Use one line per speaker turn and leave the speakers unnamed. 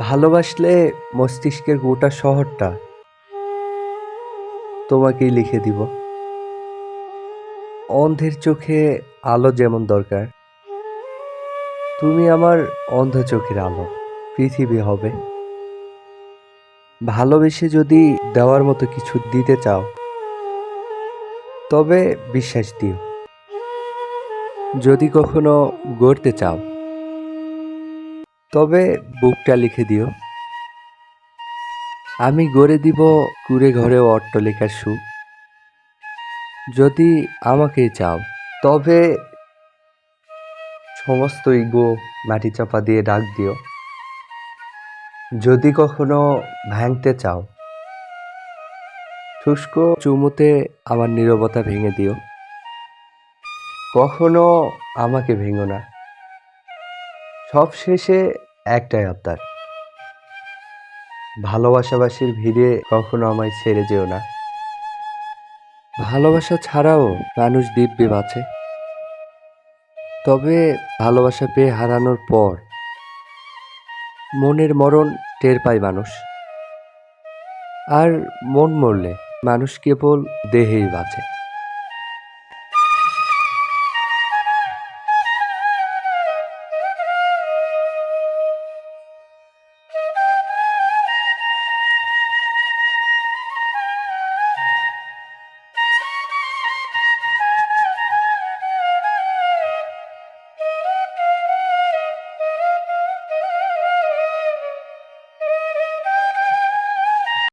ভালোবাসলে মস্তিষ্কের গোটা শহরটা তোমাকেই লিখে দিব। অন্ধের চোখে আলো যেমন দরকার, তুমি আমার অন্ধ চোখের আলো, পৃথিবী হবে। ভালোবেসে যদি দেওয়ার মতো কিছু দিতে চাও, তবে বিশ্বাস দিও। যদি কখনো গড়তে চাও তবে বুকটা লিখে দিও। আমি গড়ে দিব কুড়ে ঘরেও অট্টলিকার সুখ। যদি আমাকেই চাও, তবে সমস্ত ইগো মাটি চাপা দিয়ে ডাক দিও। যদি কখনো ভাঙতে চাও, শুষ্ক চুমুতে আমার নীরবতা ভেঙে দিও। কখনো আমাকে ভেঙো না। সব শেষে একটাই আবদার। ভালোবাসাবাসীর ভিড়ে কখনো আমায় ছেড়ে যেও না। ভালোবাসা ছাড়াও মানুষ দিব্যে বাঁচে। তবে ভালোবাসা পেয়ে হারানোর পর মনের মরণ টের পায় মানুষ। আর মন মরলে মানুষ কেবল দেহেই বাঁচে।